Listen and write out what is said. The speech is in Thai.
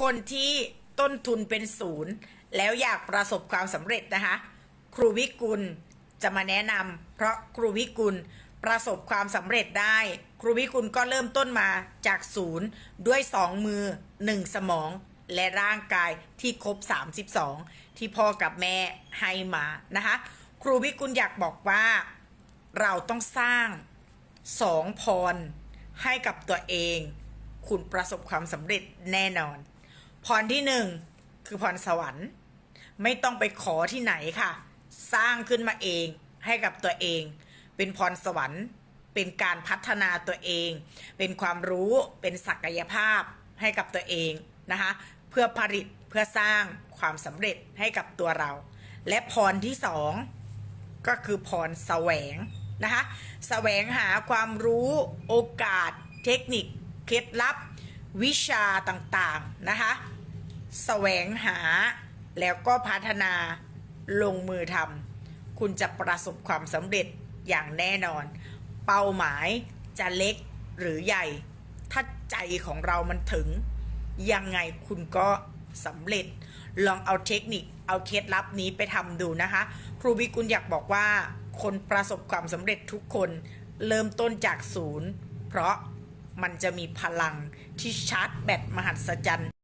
คนที่ต้นทุนเป็นศูนย์ แล้วอยากประสบความสำเร็จนะคะ ครูวิกุลจะมาแนะนำเพราะครูวิกุลประสบความสำเร็จได้ ครูวิกุลก็เริ่มต้นมาจากศูนย์ด้วยสองมือหนึ่งสมองและร่างกายที่ครบ 32 ที่พ่อกับแม่ให้มานะคะ ครูวิกุลอยากบอกว่าเราต้องสร้างสองพรให้กับตัวเอง คุณประสบความสำเร็จแน่นอน พรที่หนึ่งคือพรสวรรค์ ไม่ต้องไปขอที่ไหนค่ะ สร้างขึ้นมาเองให้กับตัวเอง เป็นพรสวรรค์ เป็นการพัฒนาตัวเอง เป็นความรู้เป็นศักยภาพให้กับตัวเองนะคะ เพื่อผลิตเพื่อสร้างความสำเร็จให้กับตัวเรา และพรที่สองก็คือพรแสวงนะคะ แสวงหาความรู้โอกาส เทคนิค เคล็ดลับ วิชาต่างๆนะคะแสวงหาแล้วก็พัฒนาลงมือทำคุณจะประสบความสำเร็จอย่างแน่นอน เป้าหมายจะเล็กหรือใหญ่ ถ้าใจของเรามันถึง ยังไงคุณก็สำเร็จ ลองเอาเทคนิคเอาเคล็ดลับนี้ไปทำดูนะคะ ครูวิกุลอยากบอกว่า คนประสบความสำเร็จทุกคนเริ่มต้นจากศูนย์ เพราะ มันจะมีพลังที่ชาร์จแบตมหัศจรรย์